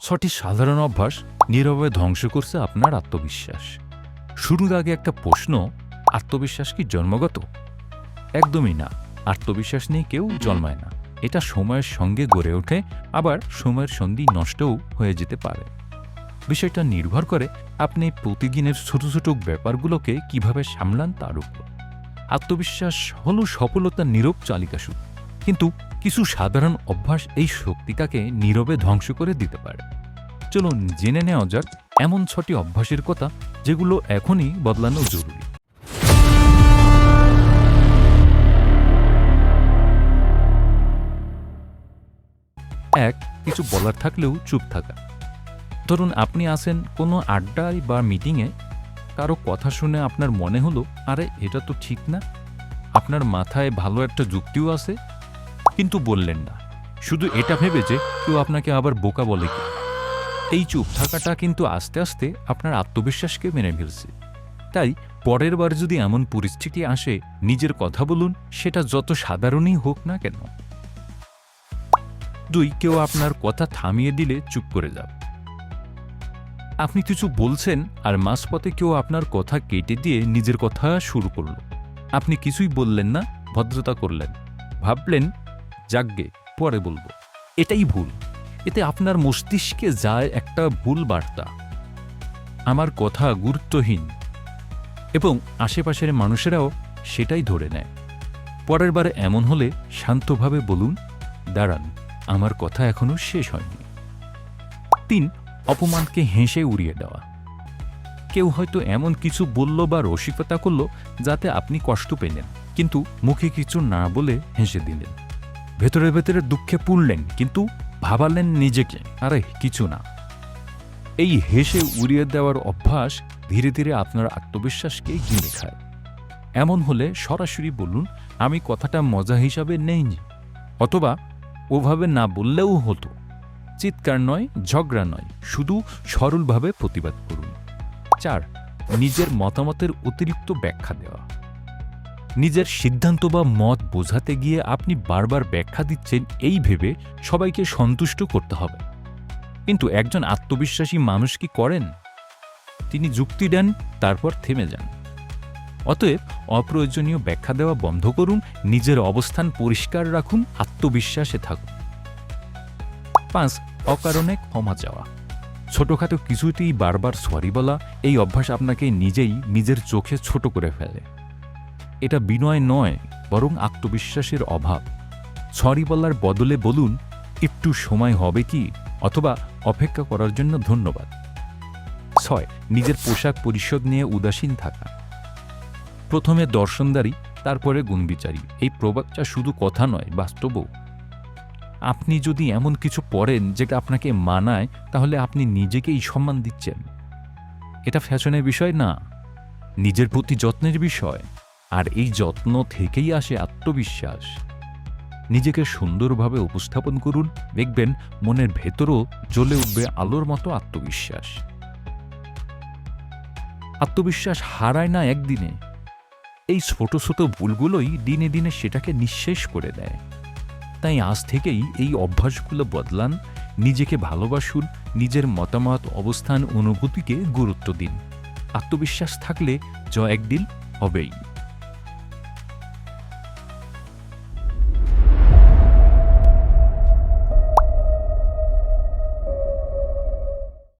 ছটি সাধারণ অভ্যাস নীরবে ধ্বংস করছে আপনার আত্মবিশ্বাস। শুরুর আগে একটা প্রশ্ন, আত্মবিশ্বাস কি জন্মগত? একদমই না। আত্মবিশ্বাস নিয়ে কেউ জন্মায় না। এটা সময়ের সঙ্গে গড়ে ওঠে, আবার সময়ের সন্ধি নষ্টও হয়ে যেতে পারে। বিষয়টা নির্ভর করে আপনি প্রতিদিনের ছোট ছোট ব্যাপারগুলোকে কীভাবে সামলান তার উপর। আত্মবিশ্বাস হল সফলতার নীরব চালিকা কিন্তু কিছু সাধারণ অভ্যাস এই শক্তিটাকে নীরবে ধ্বংস করে দিতে পারে। চলুন জেনে নেওয়া যাক এমন ছটি অভ্যাসের কথা যেগুলো এখনই বদলানো জরুরি। এক, কিছু বলার থাকলেও চুপ থাকা। ধরুন আপনি আসেন কোনো আড্ডায় বা মিটিংয়ে, কারও কথা শুনে আপনার মনে হলো, আরে, এটা তো ঠিক না। আপনার মাথায় ভালো একটা যুক্তিও আছে কিন্তু বললেন না। শুধু এটা ভেবে যে কেউ আপনাকে আবার বোকা বলে কি? এই চুপ থাকাটা কিন্তু আস্তে আস্তে আপনার আত্মবিশ্বাসকে মেনে ফেলছে। তাই পরের বার যদি এমন পরিস্থিতি আসে, নিজের কথা বলুন, সেটা যত সাধারণই হোক না কেন। দুই, কেউ আপনার কথা থামিয়ে দিলে চুপ করে যাও। আপনি কিছু বলছেন আর মাঝপথে কেউ আপনার কথা কেটে দিয়ে নিজের কথা শুরু করল। আপনি কিছুই বললেন না, ভদ্রতা করলেন। ভাবলেন যাগ্গে পরে বলব। এটাই ভুল। এতে আপনার মস্তিষ্কে যায় একটা ভুল বার্তা। আমার কথা গুরুত্বহীন। এবং আশেপাশের মানুষেরাও সেটাই ধরে নেয়। পরের বার এমন হলে শান্তভাবে বলুন, দাঁড়ান, আমার কথা এখনও শেষ হয়নি। তিন, অপমানকে হেসে উড়িয়ে দেওয়া। কেউ হয়তো এমন কিছু বলল বা রসিকতা করল যাতে আপনি কষ্ট পেলেন, কিন্তু মুখে কিছু না বলে হেসে দিলেন। ভেতরে ভেতরে দুঃখে পুড়লেন, কিন্তু ভাবালেন নিজেকে। আরে, কিছু না। এই হেসে উড়িয়ে দেওয়ার অভ্যাস ধীরে ধীরে আপনার আত্মবিশ্বাসকে গিলে খায়। এমন হলে সরাসরি বলুন, আমি কথাটা মজা হিসাবে নেইনি, অথবা ওভাবে না বললেও হতো। চিৎকার নয়, ঝগড়া নয়, শুধু সরলভাবে প্রতিবাদ করুন। চার, নিজের মতামতের অতিরিক্ত ব্যাখ্যা দেওয়া। নিজের সিদ্ধান্ত বা মত বোঝাতে গিয়ে আপনি বারবার ব্যাখ্যা দিচ্ছেন এই ভেবে সবাইকে সন্তুষ্ট করতে হবে। কিন্তু একজন আত্মবিশ্বাসী মানুষ কি করেন? তিনি যুক্তি দেন, তারপর থেমে যান। অতএব অপ্রয়োজনীয় ব্যাখ্যা দেওয়া বন্ধ করুন, নিজের অবস্থান পরিষ্কার রাখুন, আত্মবিশ্বাসে থাকুন। পাঁচ, অকারণে ক্ষমা চাওয়া। ছোটখাটো কিছুতেই বারবার সরি বলা, এই অভ্যাস আপনাকে নিজেই নিজের চোখে ছোট করে ফেলে। এটা বিনয় নয়, বরং আত্মবিশ্বাসের অভাব। সরি বলার বদলে বলুন, একটু সময় হবে কি, অথবা অপেক্ষা করার জন্য ধন্যবাদ। ছয়, নিজের পোশাক পরিষদ নিয়ে উদাসীন থাকা। প্রথমে দর্শনদারি, তারপরে গুণবিচারী, এই প্রবাদটা শুধু কথা নয়, বাস্তবও। আপনি যদি এমন কিছু পড়েন যেটা আপনাকে মানায়, তাহলে আপনি নিজেকেই সম্মান দিচ্ছেন। এটা ফ্যাশনের বিষয় না। নিজের প্রতি যত্নের বিষয়। আর এই যত্ন থেকেই আসে আত্মবিশ্বাস। নিজেকে সুন্দরভাবে উপস্থাপন করুন, দেখবেন মনের ভেতরও জ্বলে উঠবে আলোর মতো আত্মবিশ্বাস। আত্মবিশ্বাস হারায় না একদিনে। এই ছোট ছোট ভুলগুলোই দিনে দিনে সেটাকে নিঃশেষ করে দেয়। তাই আজ থেকেই এই অভ্যাসগুলো বদলান, নিজেকে ভালোবাসুন, নিজের মতামত, অবস্থান, অনুভূতিকে গুরুত্ব দিন। আত্মবিশ্বাস থাকলে জ একদিন হবেই।